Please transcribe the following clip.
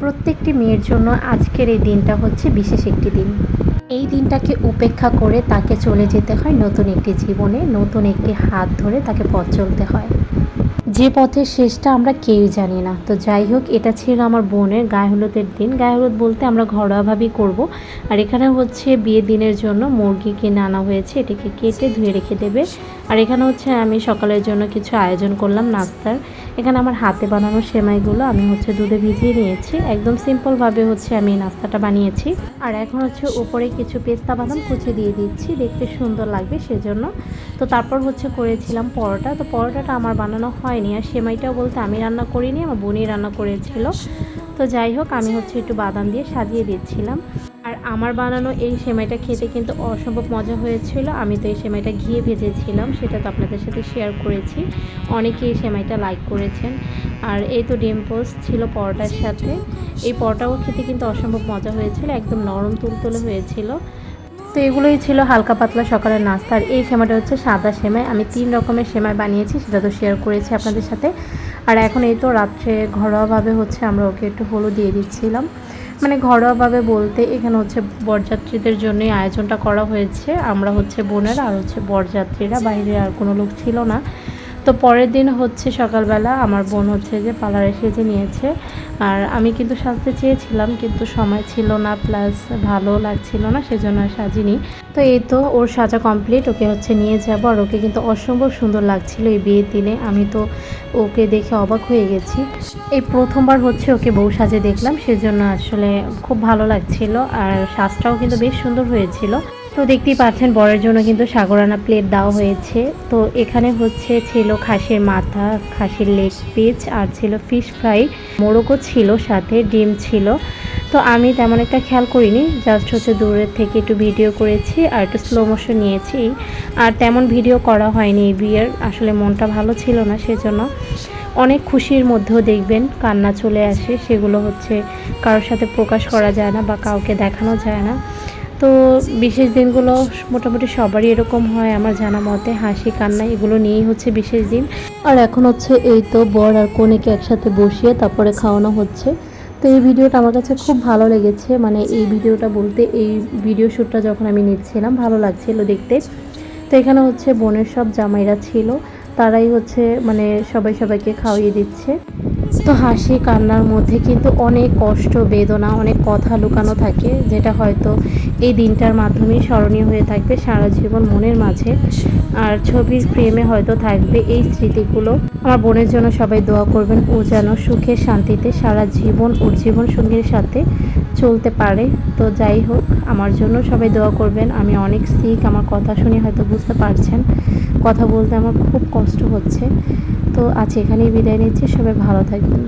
প্রত্যেকটি মেয়ের জন্য আজকের এই দিনটা হচ্ছে বিশেষ একটি দিন। এই দিনটাকে উপেক্ষা করে তাকে চলে যেতে হয় নতুন একটি জীবনে, নতুন একটি হাত ধরে তাকে পথ চলতে হয়। যে পথের শেষটা আমরা কেউই জানি না। তো যাই হোক, এটা ছিল আমার বোনের গায়ে হলুদের দিন। গায়ে হলুদ বলতে আমরা ঘরোয়াভাবেই করব। আর এখানে হচ্ছে বিয়ে দিনের জন্য মুরগি কিনে আনা হয়েছে। এটাকে কেটে ধুয়ে রেখে দেবে। আর এখানে হচ্ছে আমি সকালের জন্য কিছু আয়োজন করলাম নাস্তার। এখানে আমার হাতে বানানো সেমাইগুলো আমি হচ্ছে দুধে ভিজিয়ে নিয়েছি। একদম সিম্পলভাবে হচ্ছে আমি নাস্তাটা বানিয়েছি। আর এখন হচ্ছে উপরে কিছু পেস্তা বাদাম কুচি দিয়ে দিচ্ছি। দেখতে সুন্দর লাগবে সেজন্য। তো তারপর হচ্ছে করেছিলাম পরোটা। তো পরোটাটা আমার বানানো হয়নি আর সেমাইটাও বলতে আমি রান্না করিনি, আমার বোনই রান্না করেছিল। তো যাই হোক, আমি হচ্ছে একটু বাদাম দিয়ে সাজিয়ে দিচ্ছিলাম। আর আমার বানানো এই সেমাইটা খেতে কিন্তু অসম্ভব মজা হয়েছিল। আমি তো এই সেমাইটা ঘিয়ে ভেজেছিলাম, সেটা তো আপনাদের সাথে শেয়ার করেছি। অনেকেই এই সেমাইটা লাইক করেছেন। আর এই তো ডিম ছিল পরোটার সাথে। এই পরোটাও খেতে কিন্তু অসম্ভব মজা হয়েছিল, একদম নরম তুলতুলে হয়েছিল। তো এগুলোই ছিল হালকা পাতলা সকালের নাস্তা। আর এই সেমাটা হচ্ছে সাদা সেমাই। আমি তিন রকমের সেমাই বানিয়েছি, সেটা তো শেয়ার করেছি আপনাদের সাথে। আর এখন এই তো রাত্রে ঘরোয়াভাবে হচ্ছে আমরা ওকে একটু হলুদ দিয়ে দিচ্ছিলাম। মানে ঘরোয়াভাবে বলতে এখানে হচ্ছে বরযাত্রীদের জন্যই আয়োজনটা করা হয়েছে। আমরা হচ্ছে বোনেরা আর হচ্ছে বরযাত্রীরা, বাইরে আর কোনো লোক ছিল না। তো পরের দিন হচ্ছে সকালবেলা আমার বোন হচ্ছে যে পার্লারে সেজে নিয়েছে। আর আমি কিন্তু সাজতে চেয়েছিলাম, কিন্তু সময় ছিল না, প্লাস ভালো লাগছিল না, সেজন্য আর সাজিনি। তো এই তো ওর সাজা কমপ্লিট, ওকে হচ্ছে নিয়ে যাব, আর ওকে কিন্তু অসম্ভব সুন্দর লাগছিল এই বিয়ের দিনে। আমি তো ওকে দেখে অবাক হয়ে গেছি। এই প্রথমবার হচ্ছে ওকে বউ সাজে দেখলাম, সেজন্য আসলে খুব ভালো লাগছিল, আর সাজটাও কিন্তু বেশ সুন্দর হয়েছিল। তো দেখতেই পাচ্ছেন বরের জন্য কিন্তু সাগরানা প্লেট দেওয়া হয়েছে। তো এখানে হচ্ছে ছিল খাসির মাথা, খাসির লেগ পিস আর ছিল ফিশ ফ্রাই মোরগও ছিল সাথে, ডিম ছিল। তো আমি তেমন একটা খেয়াল করিনি জাস্ট হচ্ছে দূরের থেকে একটু ভিডিও করেছি আর একটু স্লো মোশন নিয়েছি। আর তেমন ভিডিও করা হয়নি এই বিয়ের, আসলে মনটা ভালো ছিল না সেজন্য। অনেক খুশির মধ্যেও দেখবেন কান্না চলে আসে, সেগুলো হচ্ছে কারোর সাথে প্রকাশ করা যায় না বা কাউকে দেখানো যায় না। তো বিশেষ দিনগুলো মোটামুটি সবারই এরকম হয়, আমার জানা মতে, হাসি, কান্না, এগুলো নিয়েই হচ্ছে বিশেষ দিন। আর এখন হচ্ছে এই তো বর আর কনেকে একসাথে বসিয়ে তারপরে খাওয়ানো হচ্ছে। তো এই ভিডিওটা আমার কাছে খুব ভালো লেগেছে মানে এই ভিডিওটা বলতে এই ভিডিও শ্যুটটা যখন আমি নিচ্ছিলাম, ভালো লাগছিল দেখতে। তো এখানে হচ্ছে বোনের সব জামাইরা ছিল, তারাই হচ্ছে মানে সবাই সবাইকে খাওয়িয়ে দিচ্ছে। তো হাসি, কান্নার মধ্যে কিন্তু অনেক কষ্ট, বেদনা, অনেক কথা লুকানো থাকে, যেটা হয়তো এই দিনটার মাধ্যমেই স্মরণীয় হয়ে থাকবে সারা জীবন মনের মাঝে। আর ছবির প্রেমে হয়তো থাকবে এই স্মৃতিগুলো। আমার বোনের জন্য সবাই দোয়া করবেন, ও যেন সুখে, শান্তিতে সারা জীবন, ওর জীবন সঙ্গীর সাথে চলতে পারে। তো যাই হোক, আমার জন্য সবাই দোয়া করবেন। আমি অনেক সিক আমার কথা শুনে হয়তো বুঝতে পারছেন। কথা বলতে আমার খুব কষ্ট হচ্ছে। তো আজ এখানেই বিদায় নিচ্ছি, সবাই ভালো থাকবেন।